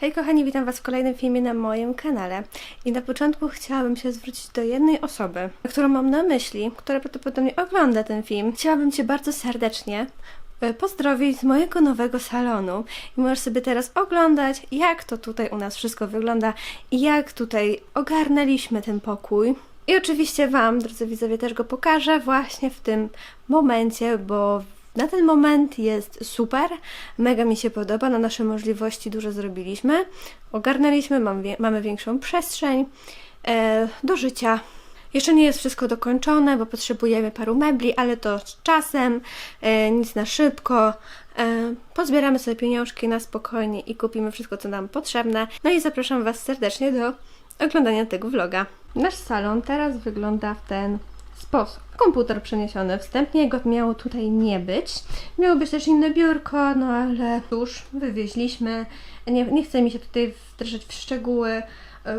Hej kochani, witam Was w kolejnym filmie na moim kanale. I na początku chciałabym się zwrócić do jednej osoby, którą mam na myśli, która prawdopodobnie ogląda ten film. Chciałabym Cię bardzo serdecznie e, pozdrowić z mojego nowego salonu. I możesz sobie teraz oglądać, jak to tutaj u nas wszystko wygląda i jak tutaj ogarnęliśmy ten pokój. I oczywiście Wam, drodzy widzowie, też go pokażę właśnie w tym momencie, bo na ten moment jest super, mega mi się podoba, na nasze możliwości dużo zrobiliśmy, ogarnęliśmy, mam, mamy większą przestrzeń e, do życia. Jeszcze nie jest wszystko dokończone, bo potrzebujemy paru mebli, ale to z czasem, e, nic na szybko. E, pozbieramy sobie pieniążki na spokojnie i kupimy wszystko, co nam potrzebne. No i zapraszam Was serdecznie do oglądania tego vloga. Nasz salon teraz wygląda w ten sposób. Komputer przeniesiony. Wstępnie go miało tutaj nie być. Miało być też inne biurko, no ale cóż, wywieźliśmy. Nie, nie chcę mi się tutaj wdrażać w szczegóły,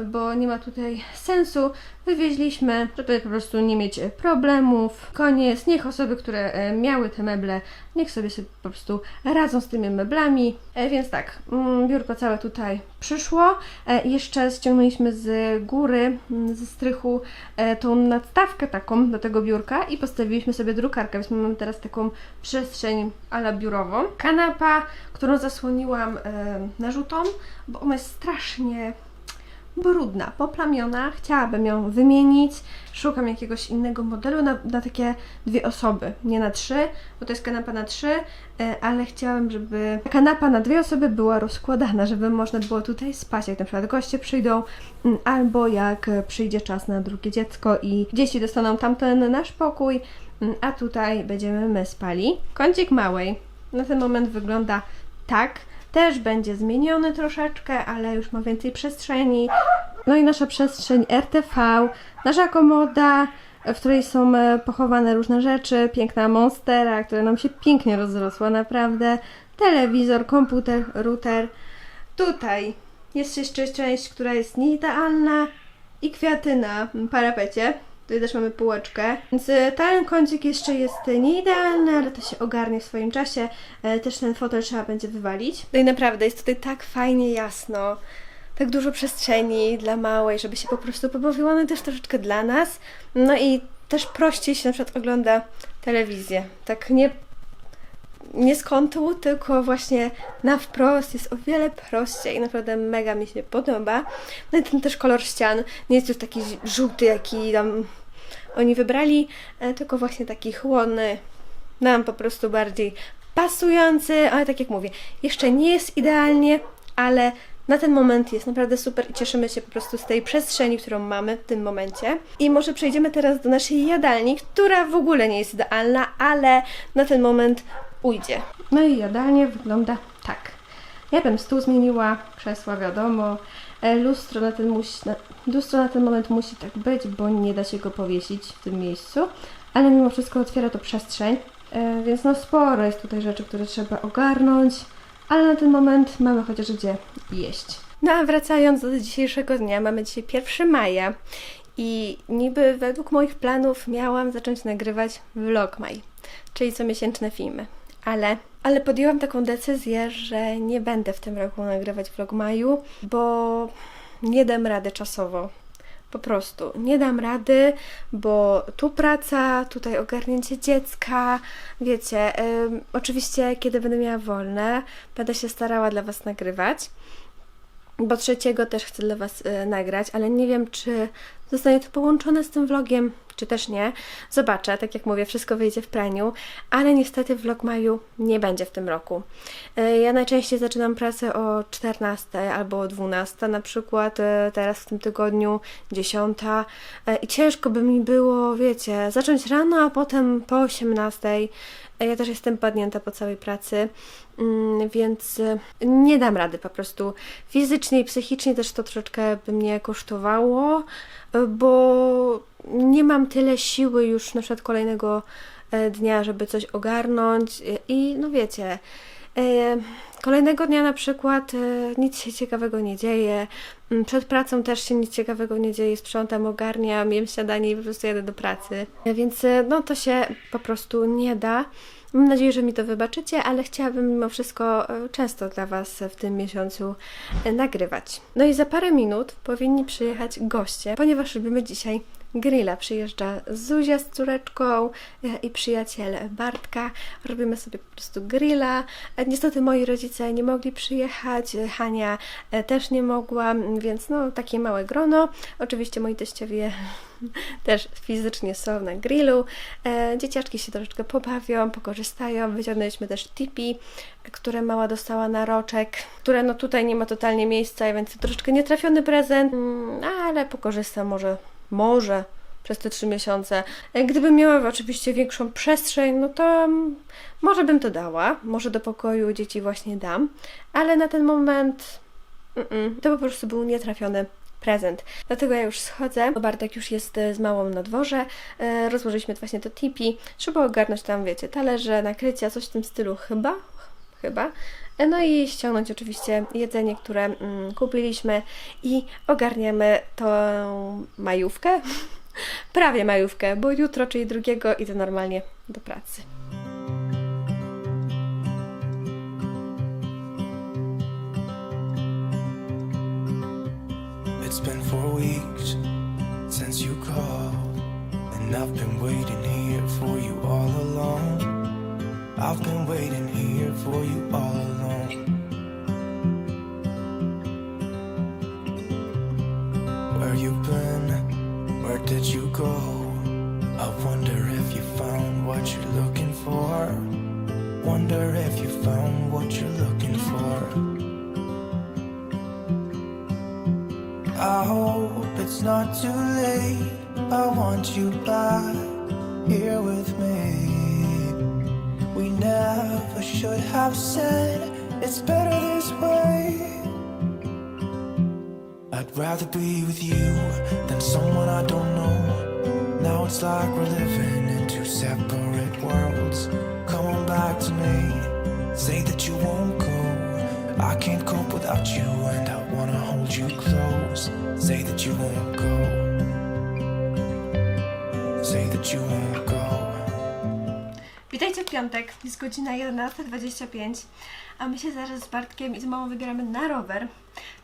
bo nie ma tutaj sensu. Wywieźliśmy, żeby po prostu nie mieć e, problemów. Koniec. Niech osoby, które e, miały te meble, niech sobie, sobie po prostu radzą z tymi meblami. E, Więc tak, mm, biurko całe tutaj przyszło. E, Jeszcze ściągnęliśmy z góry, mm, ze strychu, e, tą nadstawkę taką do tego biurka i postawiliśmy sobie drukarkę, więc mamy teraz taką przestrzeń ala biurową. Kanapa, którą zasłoniłam e, narzutą, bo ona jest strasznie brudna, poplamiona. Chciałabym ją wymienić. Szukam jakiegoś innego modelu na, na takie dwie osoby, nie na trzy, bo to jest kanapa na trzy, e, ale chciałam, żeby kanapa na dwie osoby była rozkładana, żeby można było tutaj spać, jak na przykład goście przyjdą, mm, albo jak przyjdzie czas na drugie dziecko i dzieci dostaną tamten nasz pokój, mm, a tutaj będziemy my spali. Kącik małej na ten moment wygląda tak. Też będzie zmieniony troszeczkę, ale już ma więcej przestrzeni. No i nasza przestrzeń RTV, nasza komoda, w której są e, pochowane różne rzeczy, piękna monstera, która nam się pięknie rozrosła, naprawdę. Telewizor, komputer, router. Tutaj jest jeszcze część, która jest nieidealna i kwiaty na parapecie. Tutaj też mamy półeczkę. Więc e, ten kącik jeszcze jest nieidealny, ale to się ogarnie w swoim czasie. E, Też ten fotel trzeba będzie wywalić. No i naprawdę jest tutaj tak fajnie jasno. Tak dużo przestrzeni dla małej, żeby się po prostu pobawiła, no też troszeczkę dla nas. No i też prościej się na przykład ogląda telewizję. Tak nie nie z kątu, tylko właśnie na wprost jest o wiele prościej i naprawdę mega mi się podoba. No i ten też kolor ścian nie jest już taki żółty, jaki tam oni wybrali, e, tylko właśnie taki chłodny, nam po prostu bardziej pasujący, ale tak jak mówię, jeszcze nie jest idealnie, ale na ten moment jest naprawdę super i cieszymy się po prostu z tej przestrzeni, którą mamy w tym momencie. I może przejdziemy teraz do naszej jadalni, która w ogóle nie jest idealna, ale na ten moment ujdzie. No i jadalnia wygląda tak. Ja bym stół zmieniła, krzesła wiadomo, e, lustro na, ten musi, na, lustro na ten moment musi tak być, bo nie da się go powiesić w tym miejscu, ale mimo wszystko otwiera to przestrzeń, e, więc no sporo jest tutaj rzeczy, które trzeba ogarnąć, ale na ten moment mamy chociaż gdzie jeść. No a wracając do dzisiejszego dnia, mamy dzisiaj 1 maja i niby według moich planów miałam zacząć nagrywać vlogmaj, czyli comiesięczne filmy, ale, ale podjęłam taką decyzję, że nie będę w tym roku nagrywać vlogmaju, bo nie dam rady czasowo. Po prostu nie dam rady, bo tu praca, tutaj ogarnięcie dziecka, wiecie. oczywiście, kiedy będę miała wolne, będę się starała dla Was nagrywać, bo trzeciego też chcę dla Was y, nagrać, ale nie wiem, czy zostanie to połączone z tym vlogiem, czy też nie. Zobaczę, tak jak mówię, wszystko wyjdzie w praniu, ale niestety vlog maju nie będzie w tym roku. Y, ja najczęściej zaczynam pracę o 14 albo o 12, na przykład y, teraz w tym tygodniu 10 y, i ciężko by mi było, wiecie, zacząć rano, a potem po 18. Y, Ja też jestem padnięta po całej pracy, mm, więc nie dam rady po prostu. Fizycznie i psychicznie też to troszeczkę by mnie kosztowało, bo nie mam tyle siły już na przykład kolejnego e, dnia, żeby coś ogarnąć y, i no wiecie, e, Kolejnego dnia na przykład e, nic się ciekawego nie dzieje. Mm, Przed pracą też się nic ciekawego nie dzieje. Sprzątam, ogarniam, jem śniadanie i po prostu jadę do pracy. E, Więc e, no to się po prostu nie da. Mam nadzieję, że mi to wybaczycie, ale chciałabym mimo wszystko e, często dla Was w tym miesiącu e, nagrywać. No i za parę minut powinni przyjechać goście, ponieważ robimy dzisiaj grilla. Przyjeżdża Zuzia z córeczką e, i przyjaciel Bartka. Robimy sobie po prostu grilla. E, Niestety moi rodzice nie mogli przyjechać, e, Hania też nie mogła, więc no takie małe grono. Oczywiście moi teściowie też fizycznie są na grillu. Dzieciaczki się troszeczkę pobawią, pokorzystają. Wyciągnęliśmy też tipi, które mała dostała na roczek, które no tutaj nie ma totalnie miejsca, więc troszeczkę nietrafiony prezent, mm, ale pokorzystam może, może przez te trzy miesiące. E, Gdybym miała oczywiście większą przestrzeń, no to mm, może bym to dała, może do pokoju dzieci właśnie dam, ale na ten moment Mm-mm. To po prostu był nietrafiony prezent. Dlatego ja już schodzę, bo Bartek już jest e, z małą na dworze. E, rozłożyliśmy właśnie to tipi. Trzeba ogarnąć tam, wiecie, talerze, nakrycia, coś w tym stylu chyba. Chyba. No i ściągnąć oczywiście jedzenie, które mm, kupiliśmy i ogarniamy tą majówkę. Prawie majówkę, bo jutro, czyli drugiego, idę normalnie do pracy. It's been four weeks since you called, and I've been waiting here for. I've been waiting here for you all along. Where you been? Where did you go? I wonder if you found what you're looking for. Wonder if you found what you're looking for. I hope it's not too late. I want you back here with me. Should have said it's better this way. I'd rather be with you than someone I don't know. Now it's like we're living in two separate worlds. Come on back to me. Say that you won't go. I can't cope without you, and I wanna hold you close. Say that you won't go. Say that you won't go. Witajcie w piątek, jest godzina 11.25, a my się zaraz z Bartkiem i z mamą wybieramy na rower.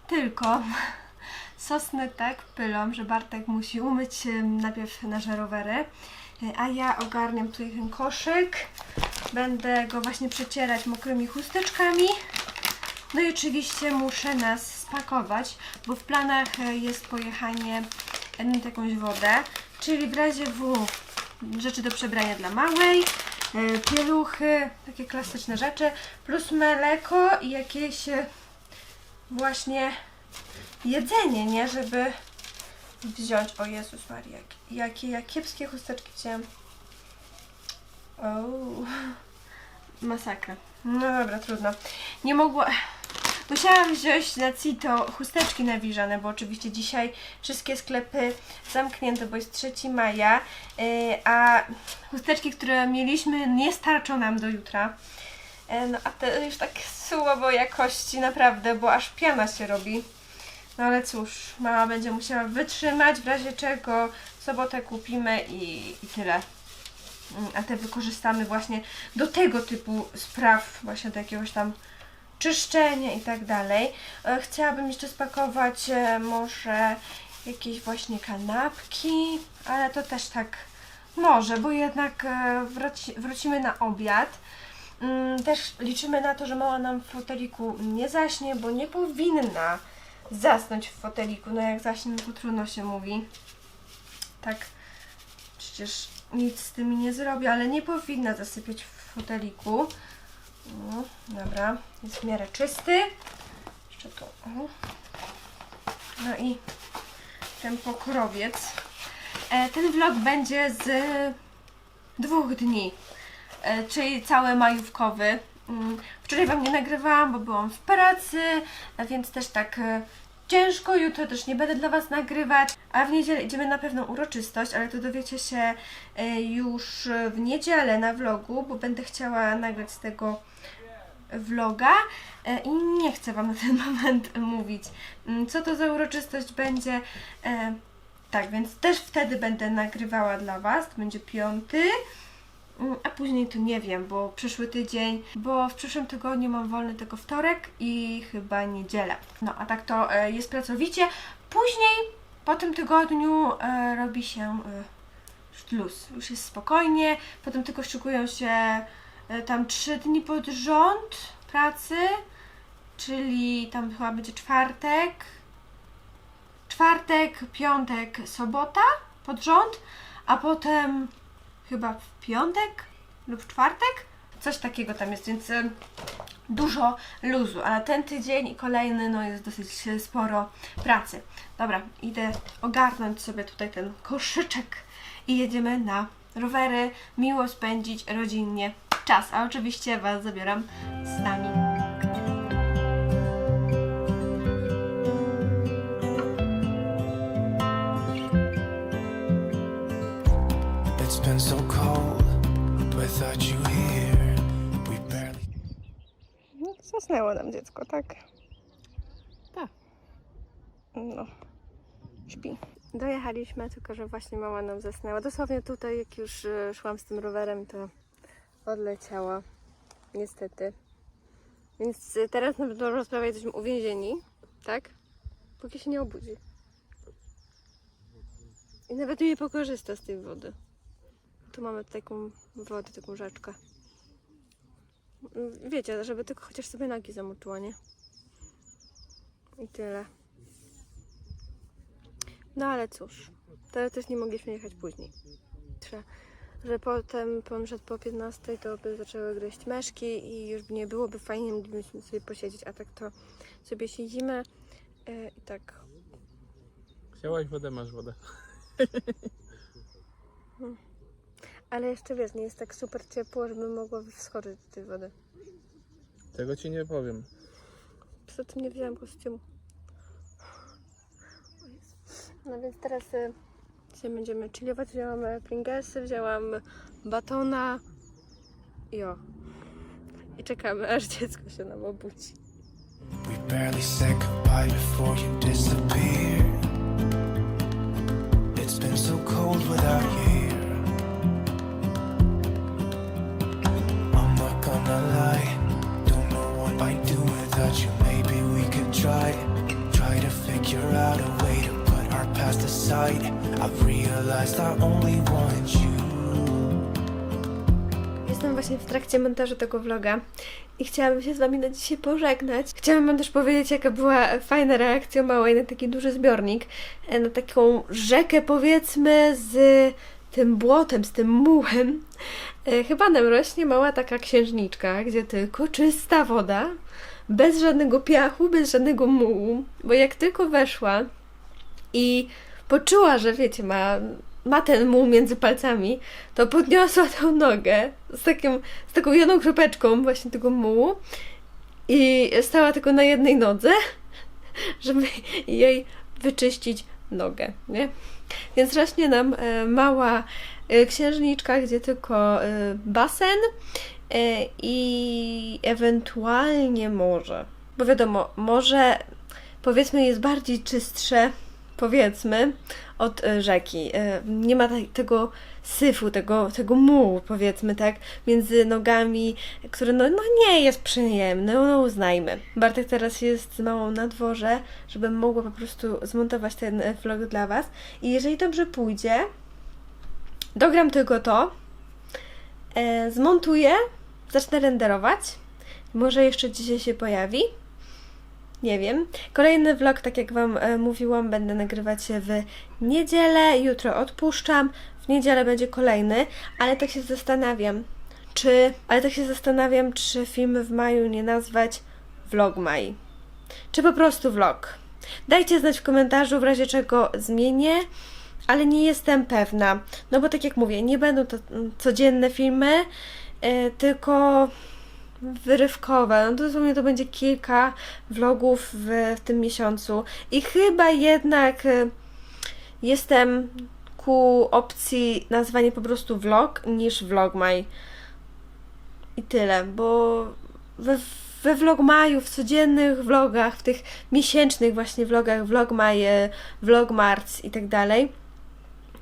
Tylko sosny tak pylą, że Bartek musi umyć najpierw nasze rowery, e, a ja ogarniam tutaj ten koszyk. Będę go właśnie przecierać mokrymi chusteczkami. No i oczywiście muszę nas spakować, bo w planach e, jest pojechanie na jakąś wodę, czyli w razie W rzeczy do przebrania dla małej, pieluchy, takie klasyczne rzeczy, plus mleko i jakieś e, właśnie jedzenie, nie? Żeby wziąć, o Jezus Maria, jak- jakie ja kiepskie chusteczki wziąłem. O, masakra. No dobra, trudno. Nie mogła... Musiałam wziąć na Cito chusteczki nawilżane, bo oczywiście dzisiaj wszystkie sklepy zamknięte, bo jest 3 maja, yy, a chusteczki, które mieliśmy, nie starczą nam do jutra. E, No a te już tak słabo jakości, naprawdę, bo aż piana się robi. No ale cóż, mama będzie musiała wytrzymać, w razie czego w sobotę kupimy i, i tyle. Mm, A te wykorzystamy właśnie do tego typu spraw, właśnie do jakiegoś tam czyszczenia i tak dalej. E, Chciałabym jeszcze spakować e, może jakieś właśnie kanapki, ale to też tak może, bo jednak e, wróci, wrócimy na obiad. Mm, Też liczymy na to, że mama nam w foteliku nie zaśnie, bo nie powinna zasnąć w foteliku. No jak zaśnie, to trudno się mówi. Tak, przecież nic z tym nie zrobię, ale nie powinna zasypiać w foteliku. No, dobra, jest w miarę czysty. Jeszcze tu. No i ten pokrowiec. E, ten vlog będzie z dwóch dni, e, czyli cały majówkowy. Mm, Wczoraj Wam nie nagrywałam, bo byłam w pracy, więc też tak e, ciężko. Jutro też nie będę dla Was nagrywać, a w niedzielę idziemy na pewną uroczystość, ale to dowiecie się e, już w niedzielę na vlogu, bo będę chciała nagrać z tego vloga e, i nie chcę Wam na ten moment mówić, mm, co to za uroczystość będzie. E, tak, więc też wtedy będę nagrywała dla Was, to będzie piąty. Mm, A później to nie wiem, bo przyszły tydzień, bo w przyszłym tygodniu mam wolny tylko wtorek i chyba niedzielę. No a tak to e, jest pracowicie. Później po tym tygodniu e, robi się e, już luz, już jest spokojnie. Potem tylko szykują się tam trzy dni pod rząd pracy, czyli tam chyba będzie czwartek, czwartek, piątek, sobota pod rząd, a potem chyba w piątek lub w czwartek. Coś takiego tam jest, więc dużo luzu, ale ten tydzień i kolejny no jest dosyć e, sporo pracy. Dobra, idę ogarnąć sobie tutaj ten koszyczek i jedziemy na rowery, miło spędzić rodzinnie czas, a oczywiście Was zabieram z nami. Zasnęło nam dziecko, tak? Tak. No, śpi. Dojechaliśmy, tylko że właśnie mama nam zasnęła. Dosłownie tutaj, jak już e, szłam z tym rowerem, to odleciała. Niestety. Więc e, teraz na dobrą sprawę jesteśmy uwięzieni, tak? Póki się nie obudzi. I nawet nie pokorzysta z tej wody. Tu mamy taką wodę, taką rzeczkę. Wiecie, żeby tylko chociaż sobie nogi zamoczyła, nie? I tyle. No ale cóż, to też nie mogliśmy jechać później. Że, potem, że po 15 to by zaczęły gryźć meszki i już nie byłoby fajnie, gdybyśmy sobie posiedzieć, a tak to sobie siedzimy e, i tak. Chciałaś wodę, masz wodę. Ale jeszcze wiesz, nie jest tak super ciepło, żeby mogło wskoczyć do tej wody. Tego ci nie powiem. Poza tym nie wziąłem kostiumu. No więc teraz y, dzisiaj będziemy chillować. Wzięłam e, Pringlesy, wzięłam batona i o. I czekamy, aż dziecko się nam obudzi. We barely said goodbye before you disappeared. It's been so cold without you without. Maybe we could try, try to figure out a way to put our past aside. I've realized I only want you. Jestem właśnie w trakcie montażu tego vloga i chciałabym się z Wami na dzisiaj pożegnać. Chciałabym Wam też powiedzieć, jaka była fajna reakcja małej na taki duży zbiornik, e, na taką rzekę powiedzmy z tym błotem, z tym mułem. E, Chyba nam rośnie mała taka księżniczka, gdzie tylko czysta woda, bez żadnego piachu, bez żadnego mułu, bo jak tylko weszła i poczuła, że wiecie, ma, ma ten muł między palcami, to podniosła tę nogę z, takim, z taką jedną kropeczką właśnie tego mułu i stała tylko na jednej nodze, żeby jej wyczyścić nogę, nie? Więc rośnie nam e, mała e, księżniczka, gdzie tylko e, basen i ewentualnie morze. Bo wiadomo, morze powiedzmy jest bardziej czystsze, powiedzmy, od e, rzeki. E, Nie ma tak- tego syfu, tego, tego mułu, powiedzmy, tak, między nogami, który no, no nie jest przyjemny, no uznajmy. Bartek teraz jest z małą na dworze, żebym mogła po prostu zmontować ten vlog dla Was. I jeżeli dobrze pójdzie, dogram tylko to, e, zmontuję, zacznę renderować. Może jeszcze dzisiaj się pojawi. Nie wiem. Kolejny vlog, tak jak Wam e, mówiłam, będę nagrywać w niedzielę. Jutro odpuszczam. W niedzielę będzie kolejny, ale tak się zastanawiam, czy. Ale tak się zastanawiam, czy film w maju nie nazwać Vlog Maj. Czy po prostu vlog. Dajcie znać w komentarzu, w razie czego zmienię, ale nie jestem pewna. No bo tak jak mówię, nie będą to mm, codzienne filmy, tylko wyrywkowe. No dosłownie to będzie kilka vlogów w, w tym miesiącu. I chyba jednak y, jestem ku opcji nazwanie po prostu vlog niż vlogmaj. I tyle, bo we we vlogmaju, w codziennych vlogach, w tych miesięcznych właśnie vlogach, vlogmaj, e, vlogmarc i tak dalej,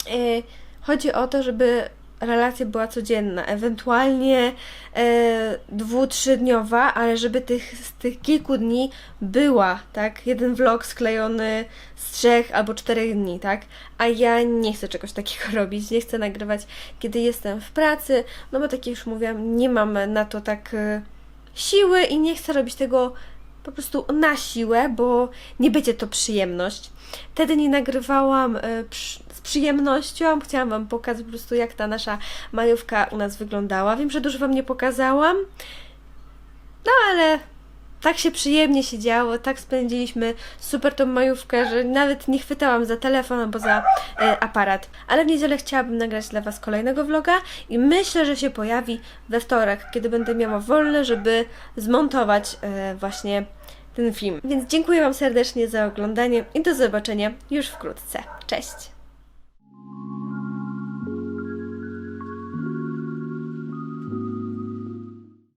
e, chodzi o to, żeby relacja była codzienna, ewentualnie e, dwu, trzydniowa, ale żeby tych, z tych kilku dni była, tak? Jeden vlog sklejony z trzech albo czterech dni, tak? A ja nie chcę czegoś takiego robić, nie chcę nagrywać, kiedy jestem w pracy, no bo tak jak już mówiłam, nie mam na to tak e, siły i nie chcę robić tego po prostu na siłę, bo nie będzie to przyjemność. Wtedy nie nagrywałam e, przyjemnością, chciałam Wam pokazać po prostu, jak ta nasza majówka u nas wyglądała. Wiem, że dużo Wam nie pokazałam, no ale tak się przyjemnie się działo, tak spędziliśmy super tą majówkę, że nawet nie chwytałam za telefon albo za e, aparat. Ale w niedzielę chciałabym nagrać dla Was kolejnego vloga i myślę, że się pojawi we wtorek, kiedy będę miała wolne, żeby zmontować e, właśnie ten film. Więc dziękuję Wam serdecznie za oglądanie i do zobaczenia już wkrótce. Cześć!